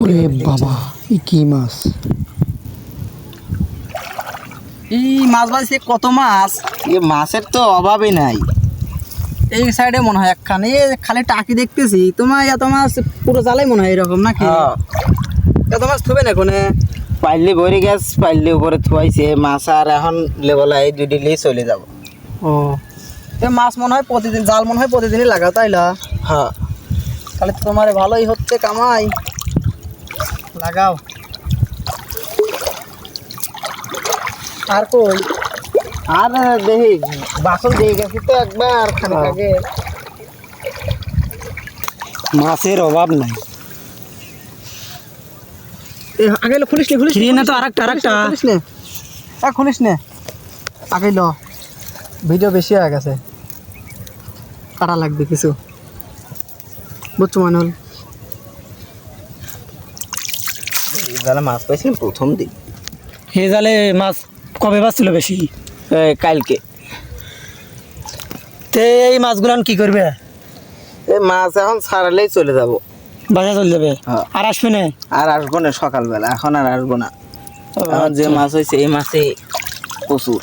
ওরে বাবা এই কি মাছ? এই মাছ বাজছে কত মাছ? এ মাছের তো অভাবই নাই। এই সাইডে মনে হয় একখানে এই খালি টাকি দেখতেছি। তোমার এত মাছ পুরো জালাই মনে হয় এরকম নাকি? হ্যাঁ। এত মাছ থবে না কোনে পাইলি ভরে গ্যাস পাইলি উপরে থুয়াইছে। মাছ আর এখন লেবলা এই দুই দিলেই চলে যাব। ও। এ মাছ মনে হয় প্রতিদিন জাল মনে হয় প্রতিদিনই লাগা তাইলা হ্যাঁ। তাহলে তোমার ভালোই হচ্ছে কামাই। লাগাও। আর কই? আর দেখি বাসন দিয়ে গেছি তো একবার খানিক হ্যাঁ। আগে। মাছের অভাব নাই। এ আগে লো, খুলিস নে খুলিস নে, খিরি না তো আরেকটা, নে, আরেকটা। খুলিস নে। আ খুলিস নে। আগে ল ভিডিও বেশি হয়ে গেছে। কাটা লাগবে কিছু। বুঝছ মানুষ যারা মাছ পাইছিলাম প্রথম দিন। হে জালে মাছ কবে পাচ্ছিল বেশি? কালকে। তে এই মাছগুলো কি করবে? এই মাছ এখন ছাড়ালেই চলে যাব। বাসা চলে যাবে? হ্যাঁ। আর আসবে না? আর আসব না সকালবেলা এখন আর আসব না। এখন যে মাছ হয়েছে এই মাছে প্রচুর।